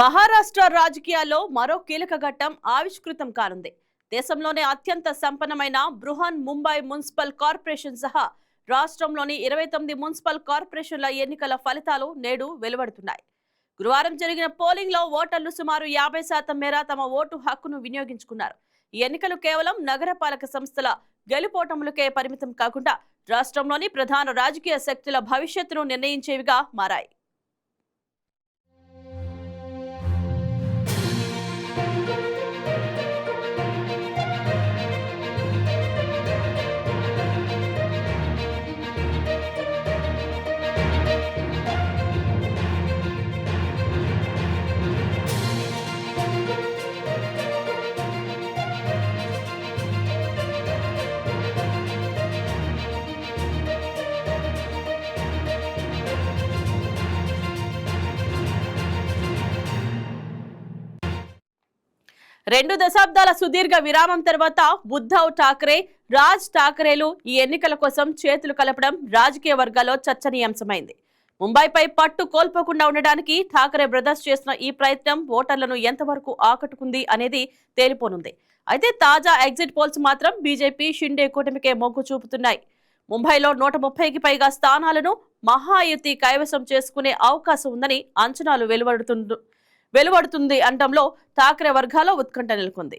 మహారాష్ట్ర రాజకీయాల్లో మరో కీలక ఘట్టం ఆవిష్కృతం కానుంది. దేశంలోనే అత్యంత సంపన్నమైన బృహన్ ముంబై మున్సిపల్ కార్పొరేషన్ సహా రాష్ట్రంలోని ఇరవై తొమ్మిది మున్సిపల్ కార్పొరేషన్ల ఎన్నికల ఫలితాలు నేడు వెలువడుతున్నాయి. గురువారం జరిగిన పోలింగ్లో ఓటర్లు సుమారు యాభై శాతం మేర తమ ఓటు హక్కును వినియోగించుకున్నారు. ఈ ఎన్నికలు కేవలం నగరపాలక సంస్థల గెలుపోటములకే పరిమితం కాకుండా రాష్ట్రంలోని ప్రధాన రాజకీయ శక్తుల భవిష్యత్తును నిర్ణయించేవిగా మారాయి. రెండు దశాబ్దాల సుదీర్ఘ విరామం తర్వాత ఉద్ధవ్ ఠాక్రే రాజ్ ఠాక్రేలు ఈ ఎన్నికల కోసం చేతులు కలపడం రాజకీయ వర్గాల్లో చర్చనీయాంశమైంది. ముంబైపై పట్టు కోల్పోకుండా ఉండడానికి ఠాకరే బ్రదర్స్ చేసిన ఈ ప్రయత్నం ఓటర్లను ఎంతవరకు ఆకట్టుకుంది అనేది తేలిపోనుంది. అయితే తాజా ఎగ్జిట్ పోల్స్ మాత్రం బీజేపీ షిండే కూటమికే మొగ్గు చూపుతున్నాయి. ముంబైలో నూట ముప్పైకి పైగా స్థానాలను మహాయుతి కైవసం చేసుకునే అవకాశం ఉందని అంచనాలు వెలువడుతుండు వెలువడుతుంది అంటంలో ఠాకరే వర్గాల్లో ఉత్కంఠ నెలకొంది.